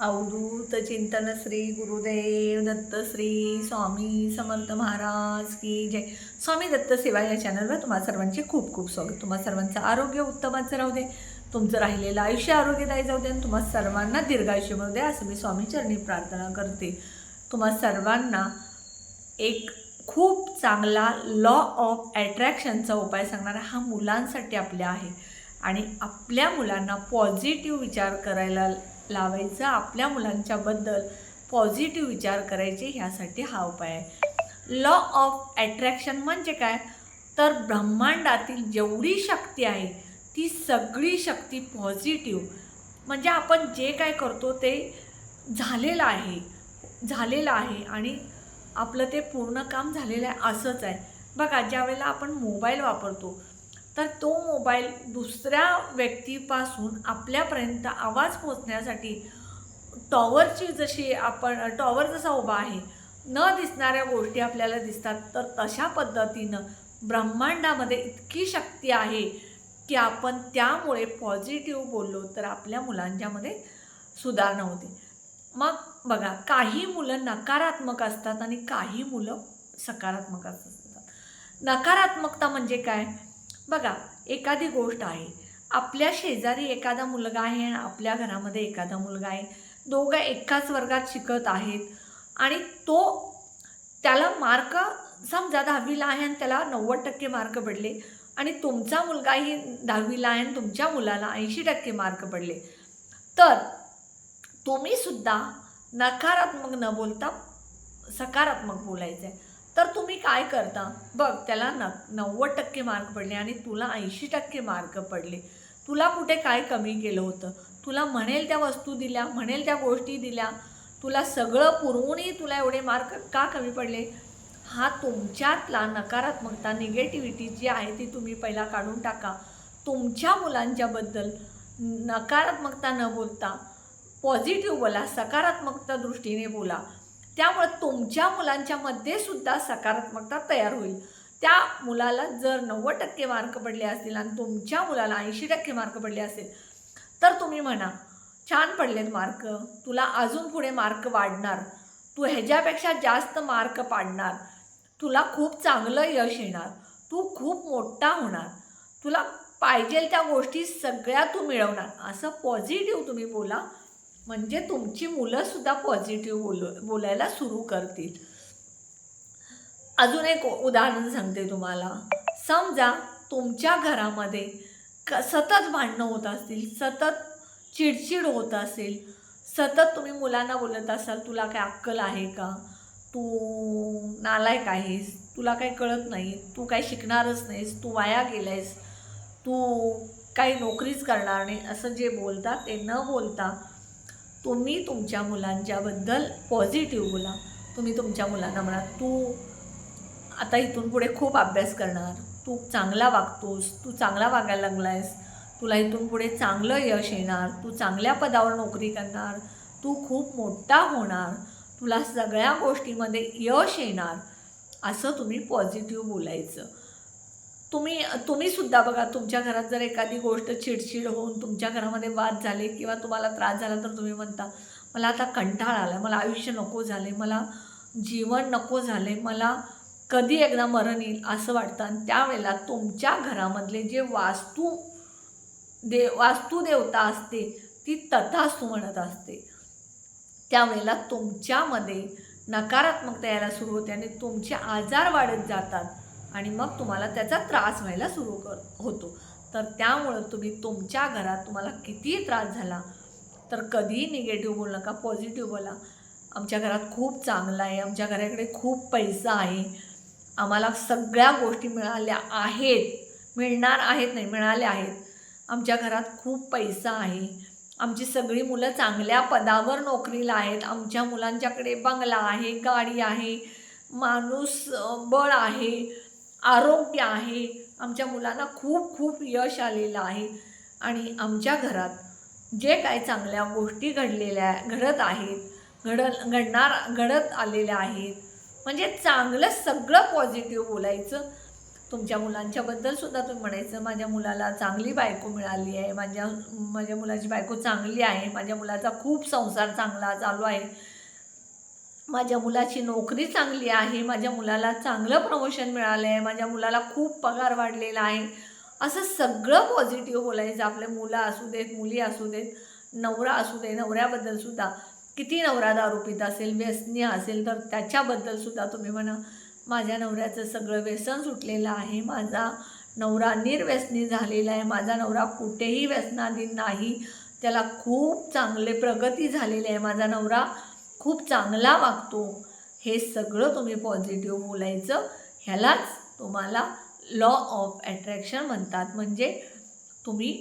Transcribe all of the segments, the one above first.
अवधूत चिंतन श्री गुरुदेव दत्त श्री स्वामी समर्थ महाराज की जय. स्वामी दत्त सेवा या चॅनलवर तुम्हा सर्वांचे खूप खूप स्वागत. तुम्हा सर्वांचं आरोग्य उत्तमाचं राहू दे. तुमचं राहिलेलं आयुष्य आरोग्यदायी जाऊ दे आणि तुम्हा सर्वांना दीर्घायुष्य मिळू दे असं मी स्वामी चरणी प्रार्थना करते. तुम्हा सर्वांना एक खूप चांगला लॉ ऑफ ॲट्रॅक्शनचा उपाय सांगणारा हा मुलांसाठी आपल्या आहे. आणि आपल्या मुलांना पॉझिटिव्ह विचार करायला लावायचं आपल्या मुलांच्याबद्दल पॉझिटिव्ह विचार करायचे ह्यासाठी हा उपाय आहे. लॉ ऑफ ॲट्रॅक्शन म्हणजे काय? तर ब्रह्मांडातील जेवढी शक्ती आहे ती सगळी शक्ती पॉझिटिव्ह म्हणजे आपण जे काय करतो ते झालेलं आहे झालेलं आहे आणि आपलं ते पूर्ण काम झालेलं आहे असंच आहे. बघा ज्या वेळेला आपण मोबाईल वापरतो तर तो मोबाईल दुसऱ्या व्यक्तीपासून आपल्यापर्यंत आवाज पोचण्यासाठी टॉवरची जशी आपण टॉवर जसा उभा आहे न दिसणाऱ्या गोष्टी आपल्याला दिसतात. तर तशा पद्धतीनं ब्रह्मांडामध्ये इतकी शक्ती आहे की आपण त्यामुळे पॉझिटिव्ह बोललो तर आपल्या मुलांच्यामध्ये सुधारणा होते. मग बघा काही मुलं नकारात्मक असतात आणि काही मुलं सकारात्मक असतात. नकारात्मकता म्हणजे काय? बघा एखादी गोष्ट आहे. आपल्या शेजारी एखादा मुलगा आहे आणि आपल्या घरामध्ये एखादा मुलगा आहे. दोघं एकाच वर्गात शिकत आहेत आणि तो त्याला मार्क समजा दहावीला आहे आणि त्याला नव्वद टक्के मार्क पडले आणि तुमचा मुलगाही दहावीला आहे आणि तुमच्या मुलाला ऐंशी टक्के मार्क पडले. तर तुम्हीसुद्धा नकारात्मक न बोलता सकारात्मक बोलायचं आहे तर तुम्ही काय करता? बघ त्याला न नव्वद टक्के मार्क पडले आणि तुला ऐंशी टक्के मार्क पडले. तुला कुठे काय कमी केलं होतं? तुला म्हणेल त्या वस्तू दिल्या म्हणेल त्या गोष्टी दिल्या. तुला सगळं पुरवूनही तुला एवढे मार्क का कमी पडले? हा तुमच्यातला नकारात्मकता निगेटिव्हिटी जी आहे ती तुम्ही पहिला काढून टाका. तुमच्या मुलांच्याबद्दल नकारात्मकता न बोलता पॉझिटिव्ह बोला सकारात्मकता दृष्टीने बोला. त्यामुळे तुमच्या मुलांच्यामध्ये सुद्धा सकारात्मकता तयार होईल. त्या मुलाला जर नव्वद टक्के मार्क पडले असतील आणि तुमच्या मुलाला ऐंशी टक्के मार्क पडले असेल तर तुम्ही म्हणा छान पडलेत मार्क तुला अजून पुढे मार्क वाढणार. तू ह्याच्यापेक्षा जास्त मार्क पाडणार. तुला खूप चांगलं यश येणार. तू खूप मोठा होणार. तुला पाहिजे त्या गोष्टी सगळ्या तू मिळवणार. असं पॉझिटिव्ह तुम्ही बोला. म्हणजे तुमची मुलंसुद्धा पॉझिटिव्ह बोल बोलायला सुरू करतील. अजून एक उदाहरण सांगते तुम्हाला. समजा तुमच्या घरामध्ये क सतत भांडणं होत असतील सतत चिडचिड होत असेल सतत तुम्ही मुलांना बोलत असाल तुला काय अक्कल आहे का? तू नालायक आहेस तुला काही कळत नाही तू काही शिकणारच नाहीस तू वाया गेलायस तू काही नोकरीच करणार नाही असं जे बोलता ते न बोलता तुम्ही तुमच्या मुलांच्याबद्दल पॉझिटिव्ह बोला. तुम्ही तुमच्या मुलांना म्हणा तू आता इथून पुढे खूप अभ्यास करणार. तू चांगला वागतोस. तू चांगला वागायला लागला आहेस तुला इथून पुढे चांगलं यश येणार. तू चांगल्या पदावर नोकरी करणार. तू खूप मोठा होणार. तुला सगळ्या गोष्टीमध्ये यश येणार. असं तुम्ही पॉझिटिव्ह बोलायचं. तुम्ही तुम्हीसुद्धा बघा तुमच्या घरात जर एखादी गोष्ट चिडचिड होऊन तुमच्या घरामध्ये वाद झाले किंवा तुम्हाला त्रास झाला तर तुम्ही म्हणता मला आता कंटाळा आला मला आयुष्य नको झाले मला जीवन नको झाले मला कधी एकदा मरण येईल असं वाटतं. आणि त्यावेळेला तुमच्या घरामधले जे वास्तू दे वास्तुदेवता असते ती तथास्तू म्हणत असते. त्यावेळेला तुमच्यामध्ये नकारात्मकता यायला सुरू होते आणि तुमचे आजार वाढत जातात. आणि मग तुम्हाला त्याचा त्रास व्हायला सुरू कर होतो. तर त्यामुळं तुम्ही तुमच्या घरात तुम्हाला कितीही त्रास झाला तर कधीही निगेटिव्ह बोलू नका पॉझिटिव्ह बोला. आमच्या घरात खूप चांगलं आहे आमच्या घराकडे खूप पैसा आहे. आम्हाला सगळ्या गोष्टी मिळाल्या आहेत. मिळणार आहेत नाही मिळाल्या आहेत. आमच्या घरात खूप पैसा आहे. आमची सगळी मुलं चांगल्या पदावर नोकरीला आहेत. आमच्या मुलांच्याकडे बंगला आहे गाडी आहे. माणूस बळ आहे. आरोग्य आहे. आमच्या मुलांना खूप खूप यश आलेलं आहे. आणि आमच्या घरात जे काही चांगल्या गोष्टी घडलेल्या घडत आहेत घडत घडणार घडत आलेल्या आहेत म्हणजे चांगलं सगळं पॉझिटिव्ह बोलायचं. तुमच्या मुलांच्याबद्दल सुद्धा तुम्ही म्हणायचं माझ्या मुलाला चांगली बायको मिळाली आहे. माझ्या माझ्या मुलाची बायको चांगली आहे. माझ्या मुलाचा खूप संसार चांगला चालू आहे. माझ्या मुलाची नोकरी चांगली आहे माझ्या मुलाला चांगलं प्रमोशन मिळालं आहे माझ्या मुलाला खूप पगार वाढलेला आहे. असं सगळं पॉझिटिव्ह बोलायचं आपले मुलं असू देत मुली असू देत नवरा असू दे नवऱ्याबद्दल सुद्धा. किती नवरा दारू पित असेल व्यसनी असेल तर त्याच्याबद्दल सुद्धा तुम्ही म्हणा. माझ्या नवऱ्याचं सगळं व्यसन सुटलेलं आहे माझा नवरा निर्व्यसनी झालेला आहे माझा नवरा कुठेही व्यसनाधीन नाही. त्याला खूप चांगले प्रगती झालेली आहे. माझा नवरा खूप चांगला वागतो. हे सगळं तुम्ही पॉझिटिव्ह बोलायचं ह्यालाच तुम्हाला लॉ ऑफ ॲट्रॅक्शन म्हणतात. म्हणजे तुम्ही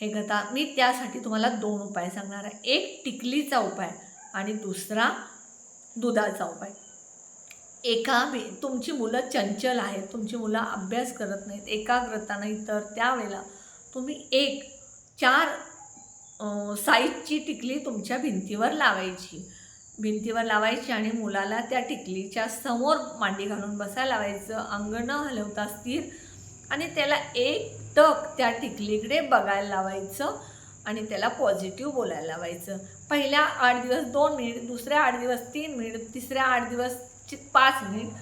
हे गता मी त्यासाठी तुम्हाला दोन उपाय सांगणार आहे. एक टिकलीचा उपाय आणि दुसरा दुधाचा उपाय. एका मी तुमची मुलं चंचल आहेत तुमची मुलं अभ्यास करत नाहीत एकाग्रता नाही तर त्यावेळेला तुम्ही एक चार साईजची टिकली तुमच्या भिंतीवर लावायची. भिंतीवर लावायची आणि मुलाला त्या टिकलीच्या समोर मांडी घालून बसायला लावायचं. अंग न हलवता स्थिर. आणि त्याला एक टक त्या टिकलीकडे बघायला लावायचं आणि त्याला पॉझिटिव्ह बोलायला लावायचं. पहिल्या आठ दिवस दोन मिनिट दुसऱ्या आठ दिवस तीन मिनिट तिसऱ्या आठ दिवस पाच मिनिट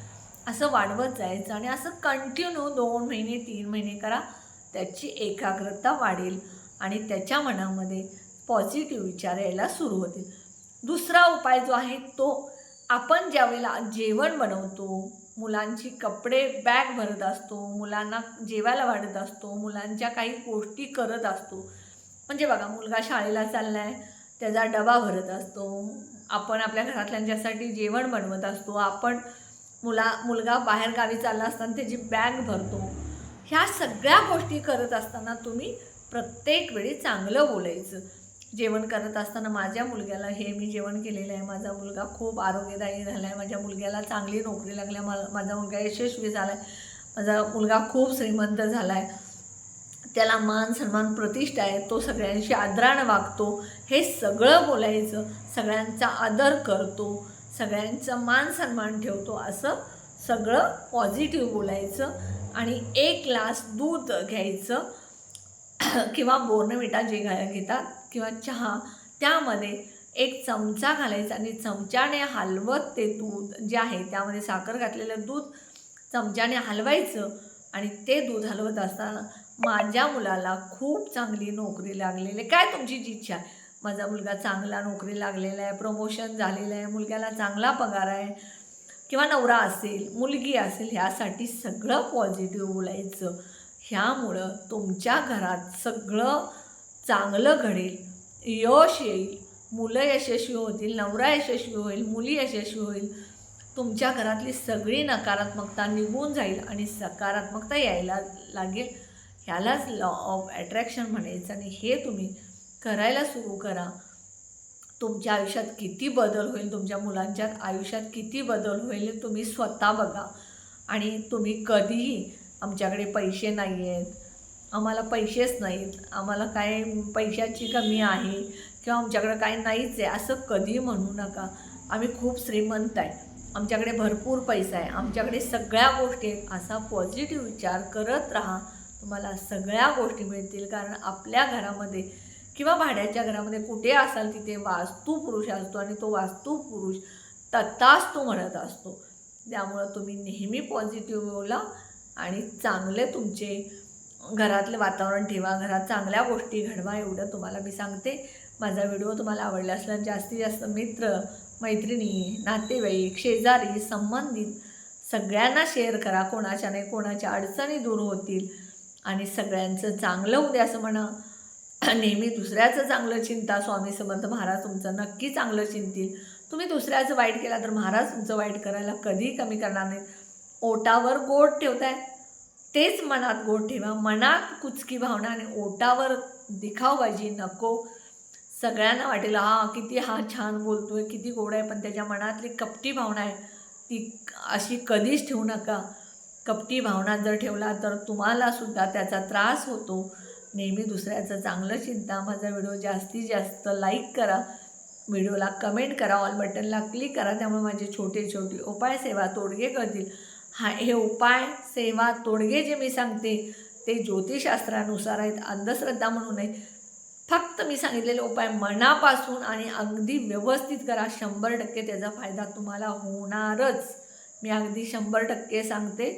असं वाढवत जायचं आणि असं कंटिन्यू दोन महिने तीन महिने करा. त्याची एकाग्रता वाढेल आणि त्याच्या मनामध्ये पॉझिटिव्ह विचार यायला सुरू होतील. दुसरा उपाय जो आहे तो आपण ज्यावेळेला जेवण बनवतो मुलांची कपडे बॅग भरत असतो मुलांना जेवायला वाढत असतो मुलांच्या काही गोष्टी करत असतो. म्हणजे बघा मुलगा शाळेला चालला आहे त्याचा डबा भरत असतो आपण आपल्या घरातल्यांच्यासाठी जेवण बनवत असतो आपण मुला मुलगा बाहेरगावी चालला असताना त्याची बॅग भरतो. ह्या सगळ्या गोष्टी करत असताना तुम्ही प्रत्येक वेळी चांगलं बोलायचं. जेवण करत असताना माझ्या मुलग्याला हे मी जेवण केलेलं आहे. माझा मुलगा खूप आरोग्यदायी झाला आहे माझ्या मुलग्याला चांगली नोकरी लागल्या. मला माझा मुलगा यशस्वी झाला आहे माझा मुलगा खूप श्रीमंत झाला आहे त्याला मान सन्मान प्रतिष्ठा आहे. तो सगळ्यांशी आदरानं वागतो. हे सगळं बोलायचं. सगळ्यांचा आदर करतो. सगळ्यांचा मान सन्मान ठेवतो. असं सगळं पॉझिटिव्ह बोलायचं. आणि एक ग्लास दूध घ्यायचं. किंवा बोर्नविटा जे घा घेतात किंवा चहा त्यामध्ये एक चमचा घालायचा आणि चमच्याने हलवत ते दूध जे आहे त्यामध्ये साखर घातलेलं दूध चमच्याने हलवायचं आणि ते दूध हलवत असताना माझ्या मुलाला खूप चांगली नोकरी लागलेली. काय तुमची जी इच्छा आहे? माझा मुलगा चांगला नोकरी लागलेला आहे प्रमोशन झालेलं आहे मुलग्याला चांगला पगार आहे किंवा नवरा असेल मुलगी असेल ह्यासाठी सगळं पॉझिटिव्ह बोलायचं. ह्यामुळं तुमच्या घरात सगळं चांगलं घडेल. यश येईल. मुलं यशस्वी होतील नवरा यशस्वी होईल मुली यशस्वी होईल. तुमच्या घरातली सगळी नकारात्मकता निघून जाईल आणि सकारात्मकता यायला लागेल. ह्यालाच लॉ ऑफ ॲट्रॅक्शन म्हणायचं आणि हे तुम्ही करायला सुरू करा. तुमच्या आयुष्यात किती बदल होईल तुमच्या मुलांच्या आयुष्यात किती बदल होईल तुम्ही स्वतः बघा. आणि तुम्ही कधीही आमच्याकडे पैसे नाही आहेत आम्हाला पैसेच नाहीत. आम्हाला काय पैशाची कमी आहे किंवा आमच्याकडं काय नाहीच आहे असं कधी म्हणू नका. आम्ही खूप श्रीमंत आहे. आमच्याकडे भरपूर पैसा आहे. आमच्याकडे सगळ्या गोष्टी आहेत. असा पॉझिटिव्ह विचार करत राहा. तुम्हाला सगळ्या गोष्टी मिळतील. कारण आपल्या घरामध्ये किंवा भाड्याच्या घरामध्ये कुठे असाल तिथे वास्तू पुरुष असतो आणि तो वास्तू पुरुष तत्ताच तो म्हणत असतो. त्यामुळं तुम्ही नेहमी पॉझिटिव्ह बोला. आणि चांगले तुमचे घरातलं वातावरण ठेवा घरात चांगल्या गोष्टी घडवा एवढं तुम्हाला मी सांगते. माझा व्हिडिओ तुम्हाला आवडला असला जास्तीत जास्त मित्र मैत्रिणी नातेवाईक शेजारी संबंधित सगळ्यांना शेअर करा. कोणाच्या नाही कोणाच्या अडचणी दूर होतील आणि सगळ्यांचं चांगलं होऊ द्या असं म्हणा. नेहमी दुसऱ्याचं चांगलं चिंता स्वामी समर्थ महाराज तुमचं नक्की चांगलं चिंतील. तुम्ही दुसऱ्याचं वाईट केला तर महाराज तुमचं वाईट करायला कधी कमी करणार नाहीत. ओटावर गोड ठेवताय. तेच मनात गोड ठेवा. मनात कुचकी भावना आणि ओटावर दिखावबाजी नको. सगळ्यांना वाटेल हा किती हा छान बोलतोय किती गोड आहे पण त्याच्या मनातली कपटी भावना आहे. ती अशी कधीच ठेवू नका. कपटी भावना जर ठेवला तर तुम्हाला सुद्धा त्याचा त्रास होतो. नेहमी दुसऱ्याचं चांगलं चिंता. माझा व्हिडिओ जास्तीत जास्त लाईक करा. व्हिडिओला कमेंट करा. ऑल बटनला क्लिक करा. त्यामुळे माझे छोटे छोटे उपाय सेवा तोडगे करतील. हा हे उपाय सेवा तोडगे जे मी सांगते ते ज्योतिषशास्त्रानुसार आहेत अंधश्रद्धा म्हणून नाही फक्त मी सांगितलेले उपाय मनापासून आणि अगदी व्यवस्थित करा. शंभर टक्के त्याचा फायदा तुम्हाला होणारच. मी अगदी शंभर टक्के सांगते.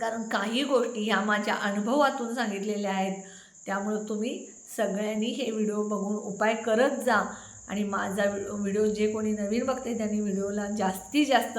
कारण काही गोष्टी ह्या माझ्या अनुभवातून सांगितलेल्या आहेत. त्यामुळं तुम्ही सगळ्यांनी हे व्हिडिओ बघून उपाय करत जा. आणि माझा व्हिडिओ जे कोणी नवीन बघते त्यांनी व्हिडिओला जास्तीत जास्त